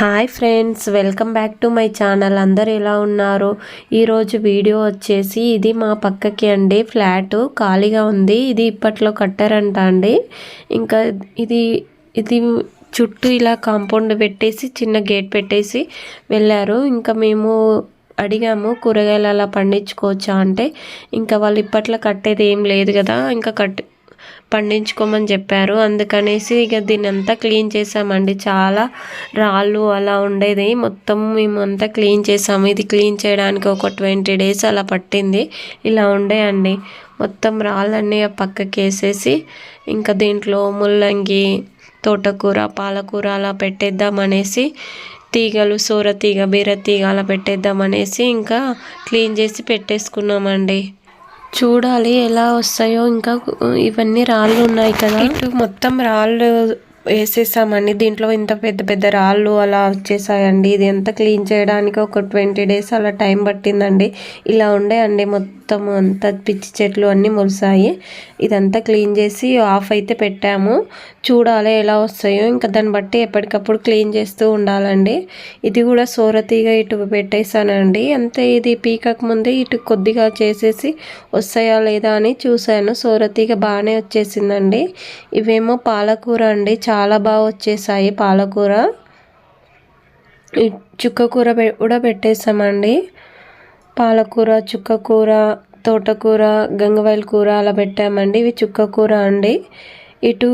Hi friends welcome back to my channel. అందరు ఎలా ఉన్నారు? ఈరోజు వీడియో వచ్చేసి ఇది మా పక్కకి అండి. ఫ్లాట్ ఖాళీగా ఉంది. ఇది ఇప్పట్లో కట్టారంట అండి. ఇంకా ఇది ఇది చుట్టూ ఇలా కాంపౌండ్ పెట్టేసి చిన్న గేట్ పెట్టేసి వెళ్ళారు. ఇంకా మేము అడిగాము కూరగాయలు అలా పండించుకోవచ్చా అంటే ఇంకా వాళ్ళు ఇప్పట్లో కట్టేది ఏం లేదు కదా ఇంకా కట్ పండించుకోమని చెప్పారు. అందుకనేసి ఇక దీని అంతా క్లీన్ చేసామండి. చాలా రాళ్ళు అలా ఉండేది. మొత్తం మేమంతా క్లీన్ చేసాము. ఇది క్లీన్ చేయడానికి ఒక ట్వంటీ డేస్ అలా పట్టింది. ఇలా ఉండేయండి మొత్తం రాళ్ళన్నీ పక్కకి వేసేసి ఇంకా దీంట్లో ముల్లంగి తోటకూర పాలకూర అలా పెట్టేద్దామనేసి తీగలు సోర తీగ బీర తీగ అలా పెట్టేద్దామనేసి ఇంకా క్లీన్ చేసి పెట్టేసుకున్నామండి. చూడాలి ఎలా వస్తాయో ఇంకా ఇవన్నీ రాళ్ళు ఉన్నాయి కదా. ఇటు మొత్తం రాళ్ళు వేసేసామండి. దీంట్లో ఇంత పెద్ద పెద్ద రాళ్ళు అలా వచ్చేసాయండి. ఇది ఎంత క్లీన్ చేయడానికి ఒక ట్వంటీ డేస్ అలా టైం పట్టిందండి. ఇలా ఉండే అండి మొత్తం అంత పిచ్చి చెట్లు అన్నీ మొలిసాయి ఇదంతా క్లీన్ చేసి ఆఫ్ అయితే పెట్టాము. చూడాలి ఎలా వస్తాయో. ఇంకా దాన్ని బట్టి ఎప్పటికప్పుడు క్లీన్ చేస్తూ ఉండాలండి. ఇది కూడా సోరతీగ ఇటు పెట్టేశానండి. అంతే ఇది పీకక ముందే ఇటు కొద్దిగా చేసేసి వస్తాయా లేదా అని చూశాను. సోరతీగ బాగానే వచ్చేసిందండి. ఇవేమో పాలకూర అండి. చాలా బాగా వచ్చేసాయి పాలకూర. చుక్కకూర కూడా పెట్టేసామండి పాలకూర చుక్కకూర తోటకూర గంగవాయిల కూర అలా పెట్టామండి. ఇవి చుక్కకూర అండి. ఇటు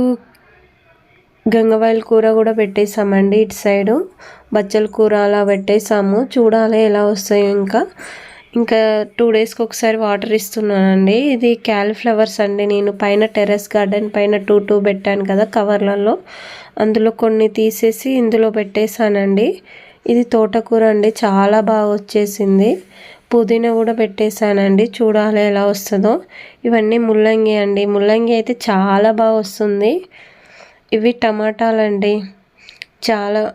గంగవాయిల కూర కూడా పెట్టేసామండి ఇటు సైడు. బచ్చల కూర అలా పెట్టేసాము చూడాలి ఎలా వస్తాయో ఇంకా. ఇంకా టూ డేస్కి ఒకసారి వాటర్ ఇస్తున్నానండి. ఇది క్యాలిఫ్లవర్స్ అండి. నేను పైన టెర్రస్ గార్డెన్ పైన టూ టూ పెట్టాను కదా కవర్లలో. అందులో కొన్ని తీసేసి ఇందులో పెట్టేశానండి. ఇది తోటకూర అండి. చాలా బాగా వచ్చేసింది. పుదీనా కూడా పెట్టేశానండి. చూడాలి ఎలా వస్తుందో. ఇవన్నీ ముల్లంగి అండి. ముల్లంగి అయితే చాలా బాగా వస్తుంది. ఇవి టమాటాలండి. చాలా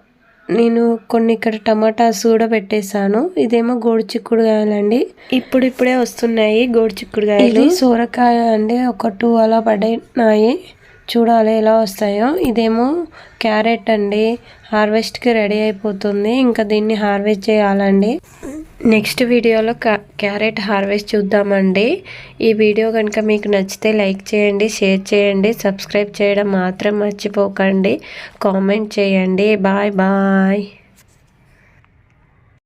నేను కొన్ని ఇక్కడ టమాటాస్ కూడా పెట్టేశాను. ఇదేమో గోడు చిక్కుడుకాయలండి. ఇప్పుడు ఇప్పుడే వస్తున్నాయి గోడు చిక్కుడుకాయలు. సోరకాయ అండి. ఒక టూ అలా పడినాయి. చూడాలి ఎలా వస్తాయో. ఇదేమో క్యారెట్ అండి. హార్వెస్ట్కి రెడీ అయిపోతుంది. ఇంకా దీన్ని హార్వెస్ట్ చేయాలండి. నెక్స్ట్ వీడియోలో క్యారెట్ హార్వెస్ట్ చూద్దామండి. ఈ వీడియో కనుక మీకు నచ్చితే లైక్ చేయండి షేర్ చేయండి సబ్స్క్రైబ్ చేయడం మాత్రం మర్చిపోకండి. కామెంట్ చేయండి. Bye bye.